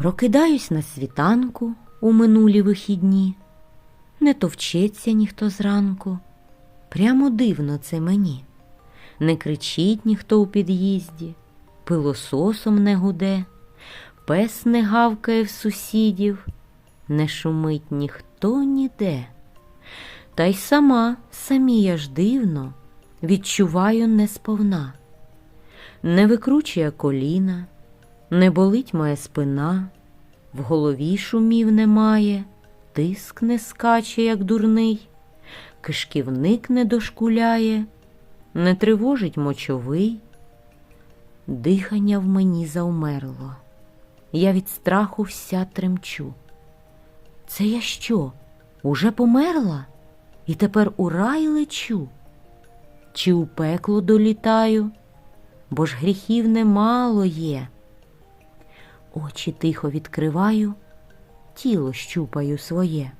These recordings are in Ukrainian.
Прокидаюсь на світанку у минулі вихідні. Не товчеться ніхто зранку. Прямо дивно це мені. Не кричить ніхто у під'їзді, пилососом не гуде, пес не гавкає в сусідів, не шумить ніхто ніде. Та й сама, самі я ж дивно, відчуваю несповна. Не викручує коліна, не болить моя спина, в голові шумів немає, тиск не скаче, як дурний, кишківник не дошкуляє, не тривожить мочовий. Дихання в мені завмерло, я від страху вся тремчу. Це я що, уже померла? І тепер у рай лечу? Чи у пекло долітаю? Бо ж гріхів немало є. Очі тихо відкриваю, тіло щупаю своє,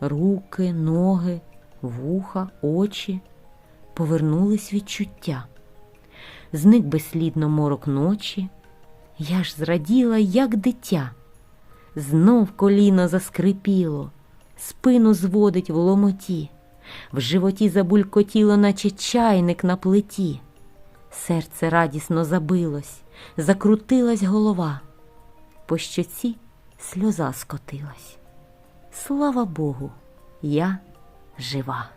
руки, ноги, вуха, очі, повернулись відчуття. Зник безслідно морок ночі, я ж зраділа, як дитя. Знов коліно заскрипіло, спину зводить в ломоті, в животі забулькотіло, наче чайник на плиті. Серце радісно забилось, закрутилась голова, по щоці сльоза скотилась. Слава Богу, я жива.